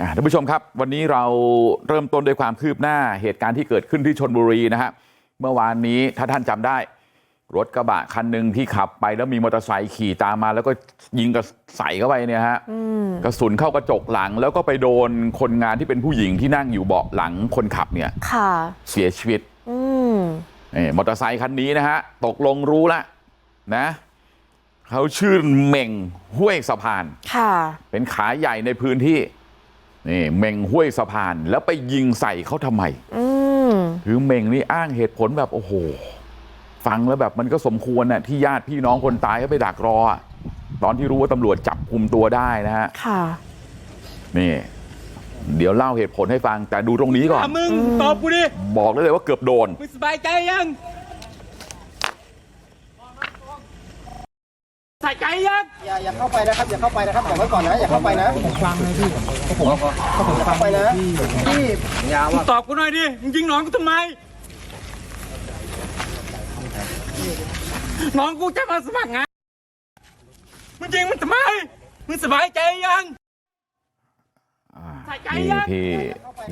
อ่าท่านผู้ชมครับวันนี้เราเริ่มต้นด้วยความคืบหน้าเหตุการณ์ที่เกิดขึ้นที่ชนบุรีนะฮะเมื่อวานนี้ถ้าท่านจำได้รถกระบะคันหนึ่งที่ขับไปแล้วมีมอเตอร์ไซค์ขี่ตามมาแล้วก็ยิงกระใส่เข้าไปเนี่ยฮะกระสุนเข้ากระจกหลังแล้วก็ไปโดนคนงานที่เป็นผู้หญิงที่นั่งอยู่เบาะหลังคนขับเนี่ยค่ะเสียชีวิตอืมนี่มอเตอร์ไซคันนี้นะฮะตกลงรู้ละนะเขาชื่อเหม่งห้วยสะพานค่ะเป็นขาใหญ่ในพื้นที่ นี่เม่งห้วยสะพานแล้วไปยิงใส่เขาทำไมอืมคือเม่งนี่อ้างเหตุผลแบบโอ้โหฟังแล้วแบบมันก็สมควรน่ะที่ญาติพี่น้องคนตายเขาไปดักรออะตอนที่รู้ว่าตำรวจจับคุมตัวได้นะฮะค่ะนี่เดี๋ยวเล่าเหตุผลให้ฟังแต่ดูตรงนี้ก่อนอะมึงตอบกูดิบอกได้เลยว่าเกือบโดนมึงสบายใจยัง ใส่ใจยังอย่าอย่าเข้าไปนะครับอย่าเข้าไปนะครับบอกไว้ก่อนนะอย่าเข้าไปนะผมฟังนะพี่ผมผมเข้าไปนะพี่มึงตอบกูหน่อยดิมึงยิงน้องกูทำไมน้องกูจะมาสมัครงานมึงยิงมันทำไมมึงสบายใจยังใส่ใจนี่ยังที่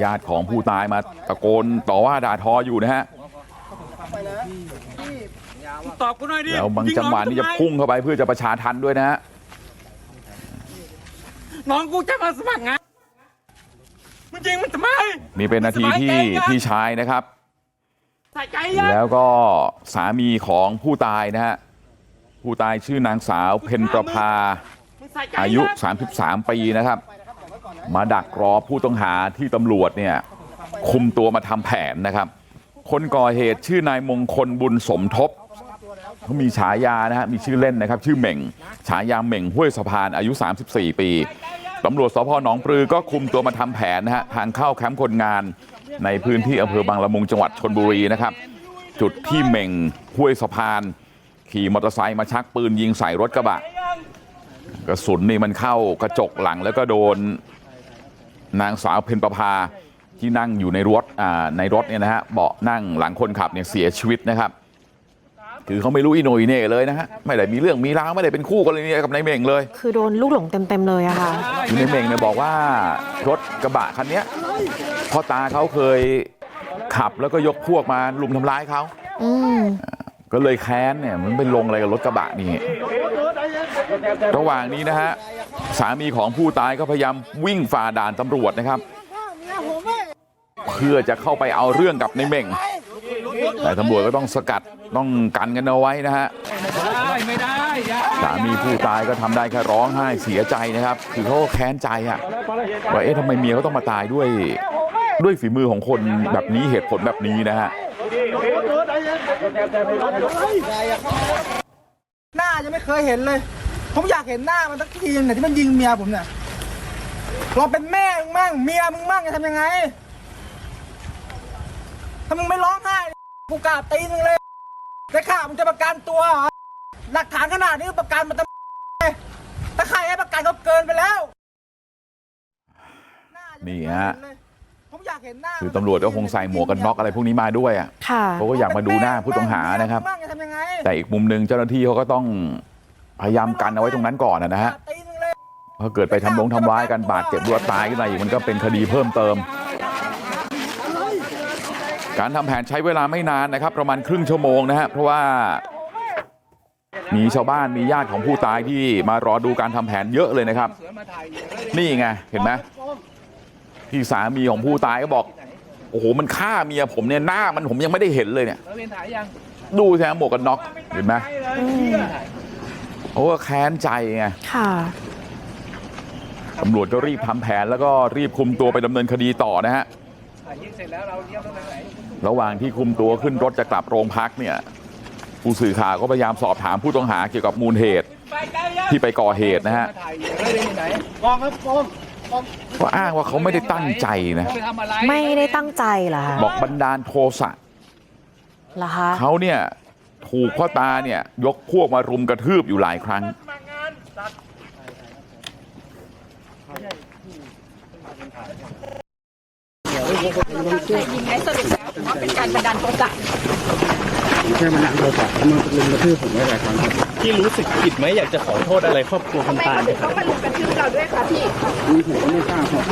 ญาติของผู้ตายมาตะโกนต่อว่าด่าทออยู่นะฮะ เข้าไปนะพี่ มึง ตอบกูหน่อยดิแล้วบางยิจังหวะกูนี่จะทำไมพุ่งเข้าไปเพื่อจะประชาทันด้วยนะฮะน้องกูจะมาสมัครงานมึงยิงมันทำไมนี่เป็นนาทีที่สบายใจยังพี่ชายนะครับใส่ใจยังแล้วก็สามีของผู้ตายนะฮะผู้ตายชื่อนางสาวเพ็ญประภามึงใส่ใจอายุง33 ปีนะครับ มาดักรอผู้ต้องหาที่ตำรวจเนี่ยคุมตัวมาทำแผนนะครับ คนก่อเหตุชื่อนายมงคลบุญสมทบ เขามีฉายานะฮะมีชื่อเล่นนะครับชื่อเหม่งฉายาเหม่งห้วยสะพานอายุ34ปีตำรวจสพหนองปลือก็คุมตัวมาทำแผนนะฮะทางเข้าแคมป์คนงานในพื้นที่อำเภอบางละมุงจังหวัดชนบุรีนะครับจุดที่เหม่งห้วยสะพาน ขี่มอเตอร์ไซค์มาชักปืนยิงใส่รถกระบะกระสุนนี่มันเข้ากระจกหลังแล้วก็โดนนางสาวเพ็ญประภาที่นั่งอยู่ในรถในรถเนี่ยนะฮะเบาะนั่งหลังคนขับเนี่ยเสียชีวิตนะครับ คือเขาไม่รู้อีโหนยเน่เลยนะฮะไม่ได้มีเรื่องมีราวไม่ได้เป็นคู่กรณีกับนายเม่งเลย คือโดนลูกหลงเต็มๆเลยอะค่ะคือนายเม่งเนี่ยบอกว่ารถกระบะคันเนี้ยพ่อตาเขาเคยขับแล้วก็ยกพวกมาลุมทำร้ายเขาอืมก็เลยแค้นเนี่ยมันไปลงอะไรกับรถกระบะนี่ระหว่างนี้นะฮะสามีของผู้ตายก็พยายามวิ่งฝ่าด่านตำรวจนะครับ เพื่อจะเข้าไปเอาเรื่องกับในเม่ง แต่ตำรวจก็ต้องสกัดต้องกันกันเอาไว้นะฮะได้ไม่ได้อย่าสามีผู้ตายก็ทำได้แค่ร้องไห้เสียใจนะครับคือเขาก็แค้นใจอะว่าเอ๊ะทำไมเมียเขาต้องมาตายด้วยด้วยฝีมือของคนแบบนี้เหตุผลแบบนี้นะฮะหน้ายังไม่เคยเห็นเลย ผมอยากเห็นหน้ามันสักทีเนี่ยที่มันยิงเมียผมเนี่ยเราเป็นแม่มึงมั่งเมียมึงมั่งจะทำยังไงถ้ามึงไม่ร้องไห้ กูกราบตีมึงเลยแต่ข่ามึงจะประกันตัวเหรอหลักฐานขนาดนี้ประกันมันจะถ้าใครให้ประกันเขาเกินไปแล้วหายังไม่นี่เคยฮะเห็เลยผมอยากเห็นหน้าคือตำรวจก็คงใส่หมวกกันน็อกอะไรพวกนี้มาด้วยอะค่ะเขาก็อยากมาดูหน้าผู้ต้องหานะครับมั่งจะทำยังไงแต่อีกมุมหนึ่งเจ้าหน้าที่เขาก็ต้องพยายามกันเอาไว้ตรงนั้นก่อนนะฮะตีมึงเลยเพราะเกิดไปทำลงทำร้ายกันบาดเจ็บหรือว่าตายขึ้นมาอีกมันก็เป็นคดีเพิ่มเติม การทำแผนใช้เวลาไม่นานนะครับประมาณครึ่งชั่วโมงนะฮะเพราะว่ามีชาวบ้านมีญาติของผู้ตายที่มารอดูการทำแผนเยอะเลยนะครับนี่ไงเห็นไหมที่สามีของผู้ตายก็บอกโอ้โหมันฆ่าเมียผมเนี่ยหน้ามันผมยังไม่ได้เห็นเลยเนี่ยเราเรียนถ่ายยังดูสิฮะหมวกกันน็อกเห็นไหมอืมเพราะว่าแค้นใจไงค่ะตำรวจก็รีบทำแผนแล้วก็รีบคุมตัวไปดำเนินคดีต่อนะฮะถ่ายยิงเส ร็จแล้วเราเลี้ยวตรงไหนระหว่างที่คุมตัวขึ้นรถจะกลับโรงพักเนี่ยผู้สื่อข่าวก็พยายามสอบถามผู้ต้องหาเกี่ยวกับมูลเหตุสบายใจยังที่ไปก่อเหตุนะฮะถ่ายอยู่เราเรียนอยู่ไหนกองครับกองกองก็อ้างว่าเขาไม่ได้ตั้งใจนะไปทำอะไรไม่ได้ตั้งใจเหรอคะบอกบันดาลโทสะเหรอคะเขาเนี่ยถูกพ่อตาเนี่ยยกพวกมารุมกระทืบอยู่หลายครั้ง ว่าเป็นการบันดาลโทษะแค่มานั่งโทรศัแล้วมันลุมกระทืบผมไม่ไรครับที่รู้สึกผิดไหมอยากจะขอโทษอะไรครอบครัวคนตายไหมครับเขามาลุมกระทืบเราด้วยค่ะพี่ไม่ทราครับ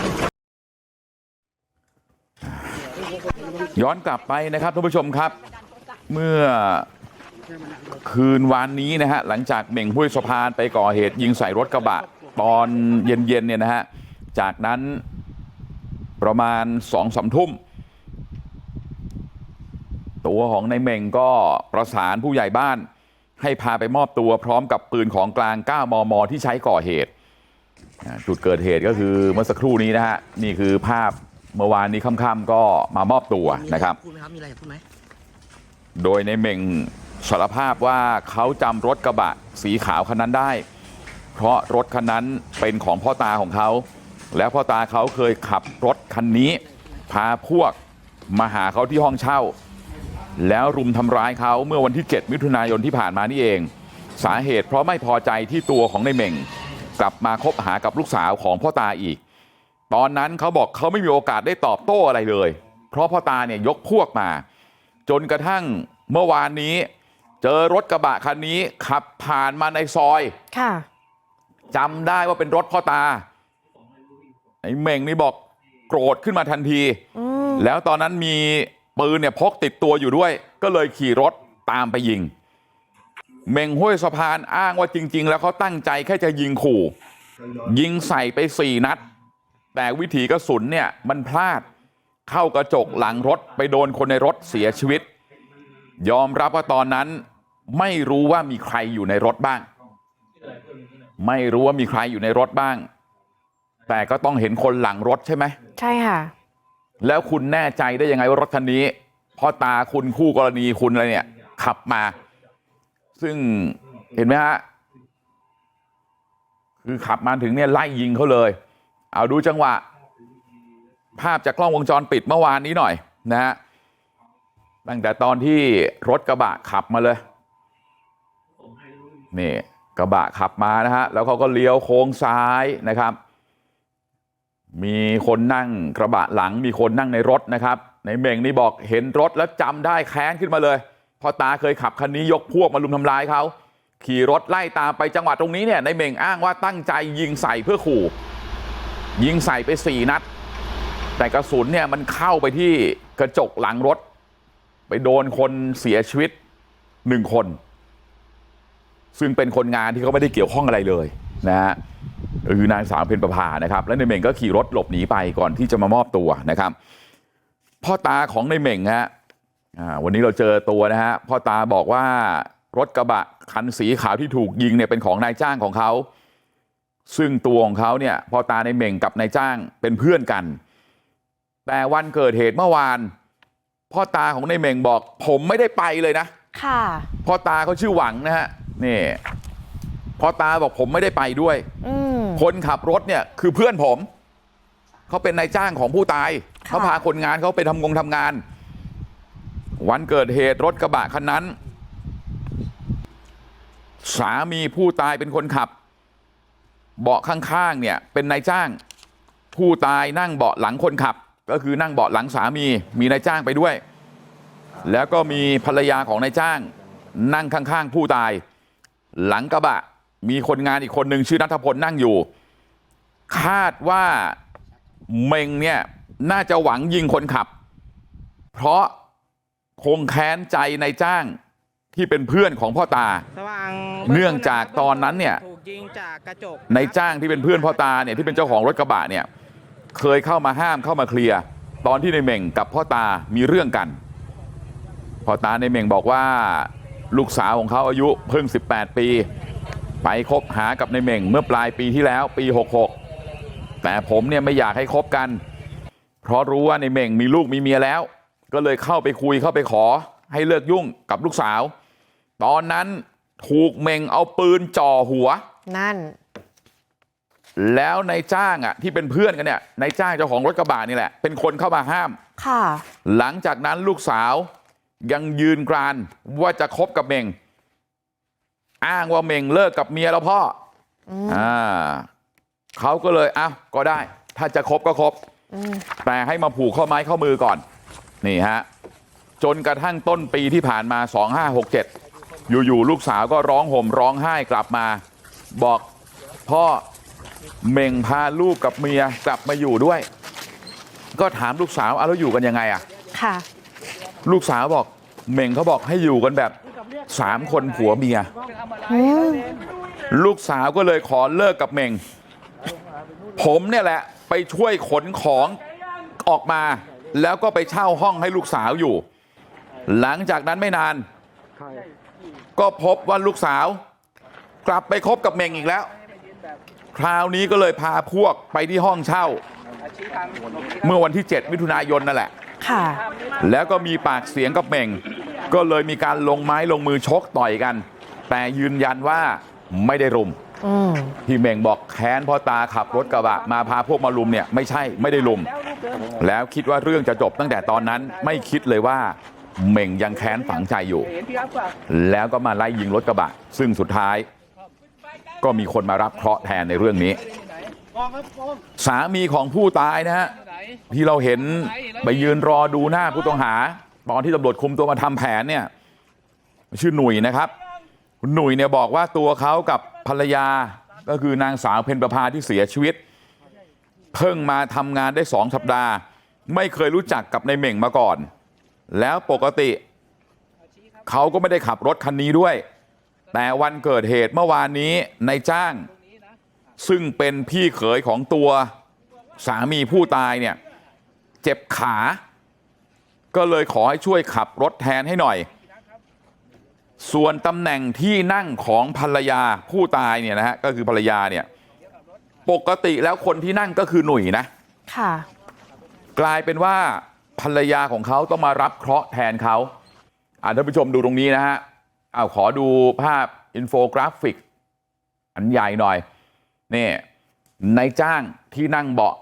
ย้อนกลับไปนะครับทุกผู้ชมครับ เมื่อคืนวานนี้นะฮะหลังจากเหม่งห้วยสะพานไปก่อเหตุยิงใส่รถกระบะตอนเย็นๆเนี่ยนะฮะจากนั้นประมาณสองสามทุ่ม ตัวของในเหม่งก็ประสานผู้ใหญ่บ้านให้พาไปมอบตัวพร้อมกับปืนของกลาง9มมที่ใช้ก่อเหตุอ่าจุดเกิดเหตุก็คือเมื่อสักครู่นี้นะฮะนี่คือภาพเมื่อวานนี้ค่ำๆก็มามอบตัวนะครับพูดไหมครับมีอะไรอยากพูดไหมโดยในเหม่งสารภาพว่าเขาจำรถกระบะสีขาวคันนั้นได้ เพราะรถคันนั้นเป็นของพ่อตาของเขา แล้วพ่อตาเขาเคยขับรถคันนี้ พาพวกมาหาเขาที่ห้องเช่า แล้วรุมทำร้ายเขาเมื่อวันที่7มิถุนายนที่ผ่านมานี่เองสาเหตุเพราะไม่พอใจที่ตัวของในเหม่งกลับมาคบหากับลูกสาวของพ่อตาอีก ตอนนั้นเขาบอกเขาไม่มีโอกาสได้ตอบโต้อะไรเลย เพราะพ่อตาเนี่ยยกพวกมา จนกระทั่งเมื่อวานนี้ เจอรถกระบะคันนี้ขับผ่านมาในซอยค่ะจำได้ว่าเป็นรถพ่อตาไอ้เหม่งนี่บอกโกรธขึ้นมาทันทีอืมแล้วตอนนั้นมี ปืนเนี่ยพกติดตัวอยู่ด้วยก็เลยขี่รถตามไปยิงเม่งห้วยสะพานอ้างว่าจริงๆแล้วเขาตั้งใจแค่จะยิงขู่ยิงใส่ไปสี่นัดแต่วิถีกระสุนเนี่ยมันพลาดเข้ากระจกหลังรถไปโดนคนในรถเสียชีวิตยอมรับว่าตอนนั้นไม่รู้ว่ามีใครอยู่ในรถบ้างไม่รู้ว่ามีใครอยู่ในรถบ้างแต่ก็ต้องเห็นคนหลังรถใช่ไหมใช่ค่ะ แล้วคุณแน่ใจได้ยังไงว่ารถคันนี้พ่อตาคุณคู่กรณีคุณอะไรเนี่ยขับมาซึ่งเห็นไหมฮะคือขับมาถึงเนี่ยไล่ยิงเขาเลยเอาดูจังหวะภาพจากกล้องวงจรปิดเมื่อวานนี้หน่อยนะฮะตั้งแต่ตอนที่รถกระบะขับมาเลยนี่กระบะขับมานะฮะแล้วเขาก็เลี้ยวโค้งซ้ายนะครับ มีคนนั่งกระบะหลังมีคนนั่งในรถนะครับในเม่งนี่บอกเห็นรถแล้วจำได้แค้นขึ้นมาเลยพอตาเคยขับคันนี้ยกพวกมาลุมทำร้ายเขาขี่รถไล่ตามไปจังหวะตรงนี้เนี่ยในเม่งอ้างว่าตั้งใจยิงใส่เพื่อขู่ยิงใส่ไปสี่นัดแต่กระสุนเนี่ยมันเข้าไปที่กระจกหลังรถไปโดนคนเสียชีวิตหนึ่งคนซึ่งเป็นคนงานที่เขาไม่ได้เกี่ยวข้องอะไรเลยนะฮะ คือนางสาวเพ็ญประภานะครับและในเหม่งก็ขี่รถหลบหนีไปก่อนที่จะมามอบตัวนะครับพ่อตาของในเหม่งฮะอ่าวันนี้เราเจอตัวนะฮะพ่อตาบอกว่ารถกระบะคันสีขาวที่ถูกยิงเนี่ยเป็นของนายจ้างของเขาซึ่งตัวของเขาเนี่ยพ่อตาในเหม่งกับนายจ้างเป็นเพื่อนกัน แต่วันเกิดเหตุเมื่อวาน พ่อตาของในเหม่งบอก ผมไม่ได้ไปเลยนะ ค่ะพ่อตาเขาชื่อหวังนะฮะนี่พ่อตาบอกผมไม่ได้ไปด้วย อืม คนขับรถเนี่ยคือเพื่อนผมเขาเป็นนายจ้างของผู้ตายค่ะเขาพาคนงานเขาไปทำงงทำงาน วันเกิดเหตุรถกระบะคันนั้น สามีผู้ตายเป็นคนขับ เบาะข้างๆเนี่ยเป็นนายจ้าง ผู้ตายนั่งเบาะหลังคนขับ ก็คือนั่งเบาะหลังสามีมีนายจ้างไปด้วย แล้วก็มีภรรยาของนายจ้าง นั่งข้างๆผู้ตาย หลังกระบะ มีคนงานอีกคนหนึ่งชื่อนัทพลนั่งอยู่คาดว่าเมงเนี่ยน่าจะหวังยิงคนขับเพราะคงแค้นใจในจ้างที่เป็นเพื่อนของพ่อตาเนื่องจากตอนนั้นเนี่ยถูกยิงจากกระจกในจ้างที่เป็นเพื่อนพ่อตาเนี่ยที่เป็นเจ้าของรถกระบะเนี่ยเคยเข้ามาห้ามเข้ามาเคลียร์ตอนที่ในเม่งกับพ่อตามีเรื่องกันพ่อตาในเม่งบอกว่าลูกสาวของเขาอายุเพิ่ง 18 ปี ไปคบหากับในเม่งเมื่อปลายปีที่แล้วปี66แต่ผมเนี่ยไม่อยากให้คบกันเพราะรู้ว่าในเม่งมีลูกมีเมียแล้วก็เลยเข้าไปคุยเข้าไปขอให้เลิกยุ่งกับลูกสาวตอนนั้นถูกเม่งเอาปืนจ่อหัวนั่นแล้วนายจ้างอะที่เป็นเพื่อนกันเนี่ยนายจ้างเจ้าของรถกระบะนี่แหละเป็นคนเข้ามาห้ามค่ะหลังจากนั้นลูกสาวยังยืนกรานว่าจะคบกับเมง อ้างว่าเมงเลิกกับเมียแล้วพ่ออมอ่าเขาก็เลยเอ้าก็ได้ถ้าจะคบก็คบอืมแต่ให้มาผูกข้อไม้ข้อมือก่อนนี่ฮะจนกระทั่งต้นปีที่ผ่านมา2567อยู่ๆลูกสาวก็ร้องห่มร้องไห้กลับมาบอกพ่อเม่งพาลูกกับเมียกลับมาอยู่ด้วย ก็ถามลูกสาวเอาแล้วอยู่กันยังไงอะค่ะ ลูกสาวบอกเหม่งเขาบอกให้อยู่กันแบบ สามคนผัวเมียอืมลูกสาวก็เลยขอเลิกกับเหม่ง ผมเนี่ยแหละ ไปช่วยขนของออกมา แล้วก็ไปเช่าห้องให้ลูกสาวอยู่ หลังจากนั้นไม่นาน ก็พบว่าลูกสาว กลับไปคบกับเหม่งอีกแล้ว คราวนี้ก็เลยพาพวกไปที่ห้องเช่า เมื่อวันที่ 7 มิถุนายนนั่นแหละค่ะแล้วก็มีปากเสียงกับเหม่ง ก็เลยมีการลงไม้ลงมือชกต่อยกันแต่ยืนยันว่าไม่ได้รุมอืมพี่เหม่งบอกแค้นพ่อตาขับรถกระบะมาพาพวกมาลุมเนี่ยไม่ใช่ไม่ได้ลุมแล้วคิดว่าเรื่องจะจบตั้งแต่ตอนนั้นไม่คิดเลยว่าเหม่งยังแค้นฝังใจอยู่ แล้วก็มาไล่ยิงรถกระบะ ซึ่งสุดท้ายก็มีคนมารับเคราะห์แทนในเรื่องนี้ สามีของผู้ตายนะฮะที่เราเห็นไปยืนรอดูหน้าผู้ต้องหา ตอนที่ตำรวจคุมตัวมาทำแผนเนี่ยชื่อหนุ่ยนะครับคุณหนุ่ยเนี่ยบอกว่าตัวเขากับภรรยาก็คือนางสาวเพ็ญประภาที่เสียชีวิตเพิ่งมาทำงานได้สองสัปดาห์ไม่เคยรู้จักกับในเหม่งมาก่อน แล้วปกติเขาก็ไม่ได้ขับรถคันนี้ด้วย แต่วันเกิดเหตุเมื่อวานนี้ในจ้าง ซึ่งเป็นพี่เขยของตัวสามีผู้ตายเนี่ยเจ็บขา ก็เลยขอให้ช่วยขับรถแทนให้หน่อยส่วนตำแหน่งที่นั่งของภรรยาผู้ตายเนี่ยนะฮะก็คือภรรยาเนี่ยปกติแล้วคนที่นั่งก็คือหนุ่ยนะค่ะกลายเป็นว่าภรรยาของเขาต้องมารับเคราะห์แทนเขาอ่าท่านผู้ชมดูตรงนี้นะฮะเอาวขอดูภาพอินโฟกราฟิกอันใหญ่หน่อยนี่นายจ้างที่นั่งเบาะ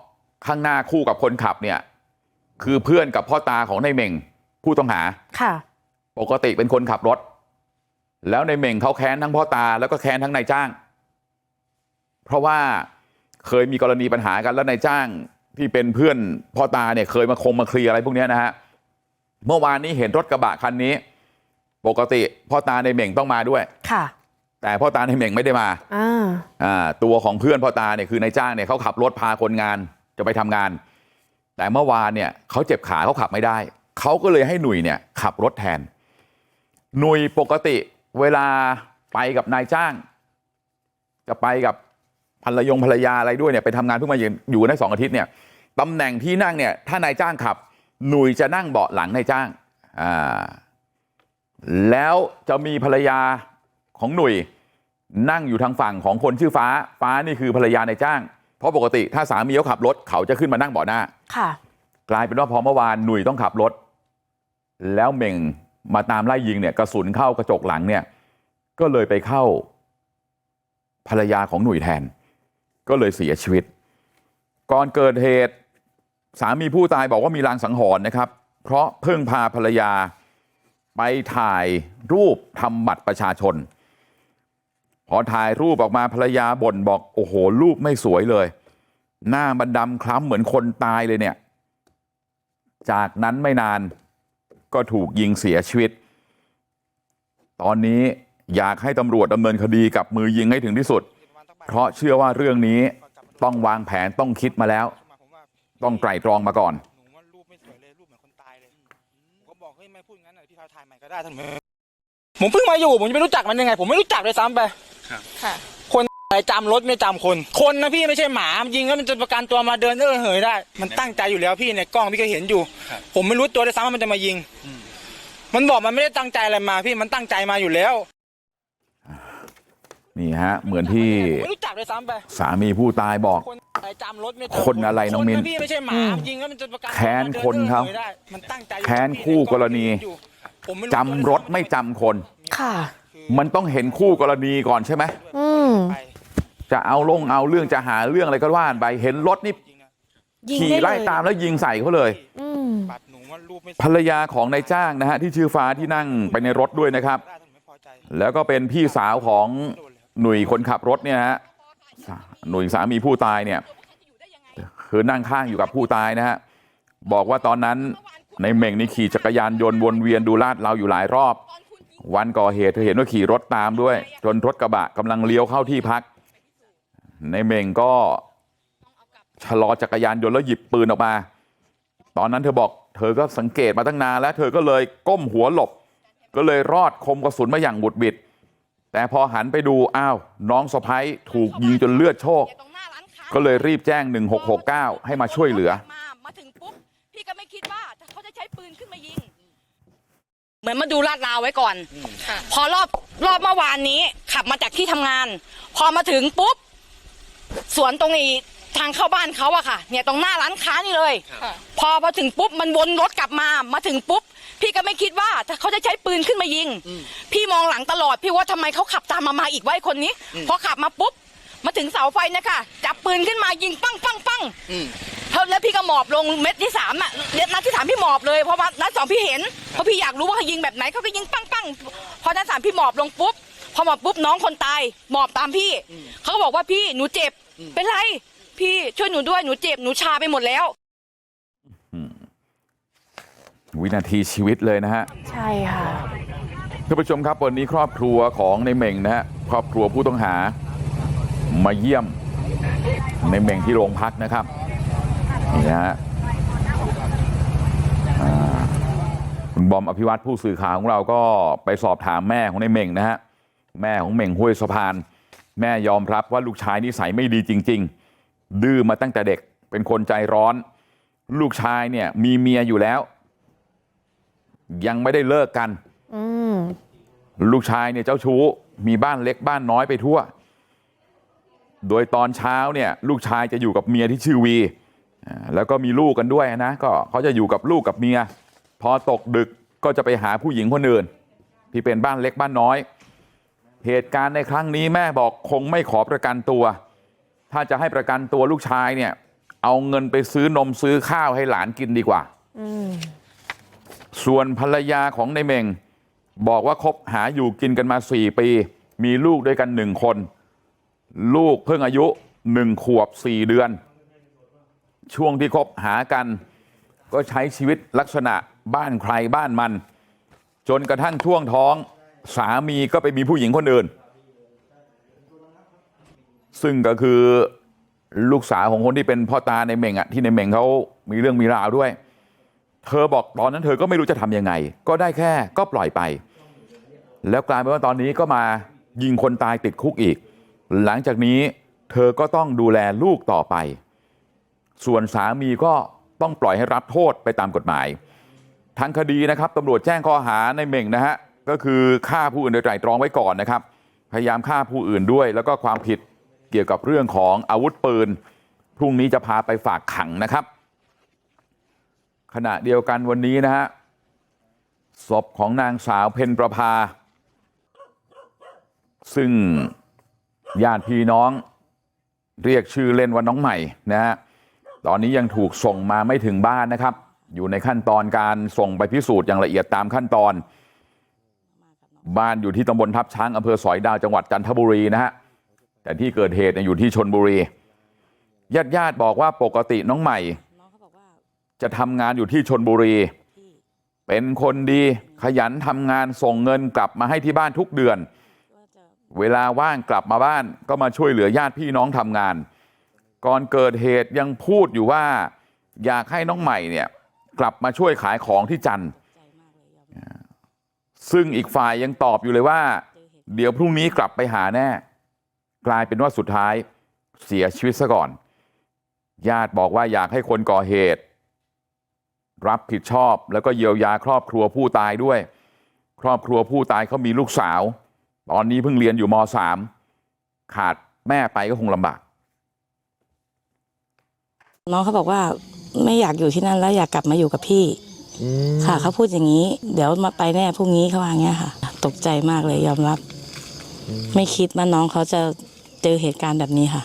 ข้างหน้าคู่กับคนขับเนี่ย คือเพื่อนกับพ่อตาของนายเหม่งผู้ต้องหาค่ะปกติเป็นคนขับรถแล้วในายเหม่งเขาแค้นทั้งพ่อตาแล้วก็แค้นทั้งนายจ้างเพราะว่าเคยมีกรณีปัญหากันแล้วนายจ้างที่เป็นเพื่อนพ่อตาเนี่ยเคยมาคงมาเคลียร์อะไรพวกเนี้ยนะฮะเมื่อวานนี้เห็นรถกระบะคันนี้ปกติพ่อตาในายเหม่งต้องมาด้วยค่ะแต่พ่อตาในายเหม่งไม่ได้มาอ่าอ่าตัวของเพื่อนพ่อตาเนี่ยคือนายจ้างเนี่ยเขาขับรถพาคนงานจะไปทำงาน แต่เมื่อวานเนี่ยเขาเจ็บขาเขาขับไม่ได้เขาก็เลยให้หนุ่ยเนี่ยขับรถแทนหนุ่ยปกติเวลาไปกับนายจ้างจะไปกับภรรยงภรรยาอะไรด้วยเนี่ยไปทำงานเพิ่งมาอยู่ได้สองอาทิตย์เนี่ยตำแหน่งที่นั่งเนี่ยถ้านายจ้างขับหนุ่ยจะนั่งเบาะหลังนายจ้างอ่าแล้วจะมีภรรยาของหนุ่ยนั่งอยู่ทางฝั่งของคนชื่อฟ้าฟ้านี่คือภรรยาในจ้าง เพราะปกติถ้าสามีเขาขับรถเขาจะขึ้นมานั่งเบาะหน้าค่ะกลายเป็นว่าพอเมื่อวานหนุ่ยต้องขับรถแล้วเหม่งมาตามไล่ยิงเนี่ยกระสุนเข้ากระจกหลังเนี่ยก็เลยไปเข้าภรรยาของหนุ่ยแทนก็เลยเสียชีวิต ก่อนเกิดเหตุสามีผู้ตายบอกว่ามีลางสังหรณ์นะครับ เพราะเพิ่งพาภรรยาไปถ่ายรูปทำบัตรประชาชน พอถ่ายรูปออกมาภรรยาบ่นบอกโอ้โหรูปไม่สวยเลยหน้ามันดำคล้ำเหมือนคนตายเลยเนี่ยจากนั้นไม่นานก็ถูกยิงเสียชีวิต ตอนนี้อยากให้ตำรวจดำเนินคดีกับมือยิงให้ถึงที่สุด เพราะเชื่อว่าเรื่องนี้ต้องวางแผนต้องคิดมาแล้ว ต้องไตร่ตรองมาก่อนหนูว่ารูปไม่สวยเลยรูปเหมือนคนตายเลยผมบอกเฮ้ไม่พูดงั้นหน่อยพี่พาถ่ายใหม่ก็ได้ท่านผมเพิ่งมาอยู่ผมจะไม่รู้จักมันยังไง ผมไม่รู้จักเลยซ้ำไป ค่ะคนอะไรจำรถไม่จำคน คนนะพี่ไม่ใช่หมามันยิงแล้วมันจะประกันตัวมาเดินเออเหยได้ มันตั้งใจอยู่แล้วพี่ในกล้องพี่ก็เห็นอยู่ผมไม่รู้ตัวเลยซ้ำว่ามันจะมายิงมันบอกมันไม่ได้ตั้งใจอะไรมาพี่มันตั้งใจมาอยู่แล้วนี่ฮะ เหมือนที่ไม่รู้จักเลยซ้ำไปสามีผู้ตายบอก คนอะไรจำรถไม่จำคนอะไรน้องมิ้นคพี่ไม่ใช่หมามันยิงแล้วมันจะประกันตัวแค้นมาเดิคนเขาออหยได้มันตั้งใจอยู่แค้นคู่กรณี ผมไม่จำรถไม่จำคน ค่ะ มันต้องเห็นคู่กรณีก่อนใช่ไหมอืมจะเอาลงเอาเรื่องจะหาเรื่องอะไรก็ว่านไปเห็นรถนี่ยิงขี่ได้ไล่เลยตามแล้วยิงใส่เขาเลยอืมบัตรหนูว่ารูปไม่ภรรยาของนายจ้างนะฮะที่ชื่อฟ้าที่นั่งไปในรถด้วยนะครับได้ถ้าหนูไม่พอใจแล้วก็เป็นพี่สาวของหนุ่ยคนขับรถเนี่ยนะฮะหนุ่ยสามีผู้ตายเนี่ยคือนั่งข้างอยู่กับผู้ตายนะฮะบอกว่าตอนนั้นในเหม่งนี่ขี่จักรยานยนต์วนเวียนดูลาดเราอยู่หลายรอบ วันก่อเหตุเธอเห็นว่าขี่รถตามด้วยจนรถกระบะกำลังเลี้ยวเข้าที่พักในเม่งก็ชะลอจักรยานยนต์แล้วหยิบปืนออกมาตอนนั้นเธอบอกเธอก็สังเกตมาตั้งนานแล้วเธอก็เลยก้มหัวหลบก็เลยรอดคมกระสุนมาอย่างบุดบิดแต่พอหันไปดูอ้าวน้องสะพ้ายถูกยิงจนเลือดโชกก็เลยรีบแจ้ง1669ให้มาช่วยเหลือ เหมือนมาดูลาดราวไว้ก่อนพอรอบรอบเมื่อวานนี้ ขับมาจากที่ทำงาน พอมาถึงปุ๊บ สวนตรงนี้ทางเข้าบ้านเขาอะค่ะ เนี่ยตรงหน้าร้านค้านี่เลยพอพอถึงปุ๊บมันวนรถกลับมามาถึงปุ๊บ พี่ก็ไม่คิดว่าเขาจะใช้ปืนขึ้นมายิง พี่มองหลังตลอด พี่ว่าทำไมเขาขับตามมามาอีกไวะไอ้คนนี้ พอขับมาปุ๊บ มาถึงเสาไฟนะคะจับปืนขึ้นมายิงปั้งปั้งปั้ง แล้วแล้วพี่ก็หมอบลงเม็ดที่สามอะเม็ดนัดที่สามพี่หมอบเลยเพราะว่านัดสองพี่เห็นเพราะพี่อยากรู้ว่าเขายิงแบบไหนเขาก็ยิงปั้งปั้งพอนัดสามพี่หมอบลงปุ๊บพอหมอบปุ๊บน้องคนตายหมอบตามพี่เขาก็บอกว่าพี่หนูเจ็บเป็นไร พี่ช่วยหนูด้วยหนูเจ็บหนูชาไปหมดแล้ววินาทีชีวิตเลยนะฮะใช่ค่ะท่านผู้ชมครับวันนี้ครอบครัวของในเหม่งนะฮะครอบครัวผู้ต้องหามาเยี่ยมในเหม่งที่โรงพักนะครับ นี่นะฮะอ่าคุณบอมอภิวัตผู้สื่อข่าวของเราก็ไปสอบถามแม่ของในเหม่งนะฮะแม่ของเหม่งห้วยสะพาน แม่ยอมรับว่าลูกชายนิสัยไม่ดีจริง ๆ ดื้อมาตั้งแต่เด็กเป็นคนใจร้อน ลูกชายเนี่ยมีเมียอยู่แล้ว ยังไม่ได้เลิกกันอืมลูกชายเนี่ยเจ้าชู้มีบ้านเล็กบ้านน้อยไปทั่ว โดยตอนเช้าเนี่ย ลูกชายจะอยู่กับเมียที่ชื่อวีอ่า แล้วก็มีลูกกันด้วยนะก็เขาจะอยู่กับลูกกับเมียพอตกดึกก็จะไปหาผู้หญิงคนอื่นที่เป็นบ้านเล็กบ้านน้อยเหตุการณ์ในครั้งนี้แม่บอกคงไม่ขอประกันตัวถ้าจะให้ประกันตัวลูกชายเนี่ยเอาเงินไปซื้อนมซื้อข้าวให้หลานกินดีกว่าส่วนภรรยาของในเมงบอกว่าคบหาอยู่กินกันมาสี่ปีมีลูกด้วยกันหนึ่งคนลูกเพิ่งอายุหนึ่งขวบสี่เดือน ช่วงที่คบหากันก็ใช้ชีวิตลักษณะบ้านใครบ้านมันจนกระทั่งช่วงท้องสามีก็ไปมีผู้หญิงคนอื่นซึ่งก็คือลูกสาวของคนที่เป็นพ่อตาในเม่งอะที่ในเม่งเขามีเรื่องมีราวด้วยเธอบอกตอนนั้นเธอก็ไม่รู้จะทำยังไงก็ได้แค่ก็ปล่อยไปแล้วกลายเป็นว่าตอนนี้ก็มายิงคนตายติดคุกอีกหลังจากนี้เธอก็ต้องดูแลลูกต่อไป ส่วนสามีก็ต้องปล่อยให้รับโทษไปตามกฎหมายทางคดีนะครับตำรวจแจ้งข้อหาในเม่งนะฮะก็คือฆ่าผู้อื่นโดยไตรตรองไว้ก่อนนะครับพยายามฆ่าผู้อื่นด้วยแล้วก็ความผิดเกี่ยวกับเรื่องของอาวุธปืนพรุ่งนี้จะพาไปฝากขังนะครับขณะเดียวกันวันนี้นะฮะศพของนางสาวเพนประภาซึ่งญาติพี่น้องเรียกชื่อเล่นว่าน้องใหม่นะฮะ ตอนนี้ยังถูกส่งมาไม่ถึงบ้านนะครับอยู่ในขั้นตอนการส่งไปพิสูจน์อย่างละเอียดตามขั้นตอนบ้านอยู่ที่ตำบลทับช้างอำเภอสอยดาวจังหวัดจันทบุรีนะฮะแต่ที่เกิดเหตุเนี่ยอยู่ที่ชนบุรีญาติญาติๆบอกว่าปกติน้องใหม่จะทำงานอยู่ที่ชนบุรีเป็นคนดีขยันทำงานส่งเงินกลับมาให้ที่บ้านทุกเดือนเวลาว่างกลับมาบ้านก็มาช่วยเหลือญาติพี่น้องทำงาน ก่อนเกิดเหตุยังพูดอยู่ว่าอยากให้น้องใหม่เนี่ยกลับมาช่วยขายของที่จันทร์ซึ่งอีกฝ่ายยังตอบอยู่เลยว่าเดี๋ยวพรุ่งนี้กลับไปหาแน่กลายเป็นว่าสุดท้ายเสียชีวิตซะก่อน ญาติบอกว่าอยากให้คนก่อเหตุ รับผิดชอบแล้วก็เยียวยาครอบครัวผู้ตายด้วย ครอบครัวผู้ตายเขามีลูกสาว ตอนนี้เพิ่งเรียนอยู่ม .3 ขาดแม่ไปก็คงลำบาก น้องเขาบอกว่าไม่อยากอยู่ที่นั่นแล้วอยากกลับมาอยู่กับพี่ค่ะเขาพูดอย่างนี้ เดี๋ยวมาไปแน่พรุ่งนี้เขาว่าอย่างเงี้ยค่ะ ตกใจมากเลยยอมรับ ไม่คิดว่าน้องเขาจะเจอเหตุการณ์แบบนี้ค่ะ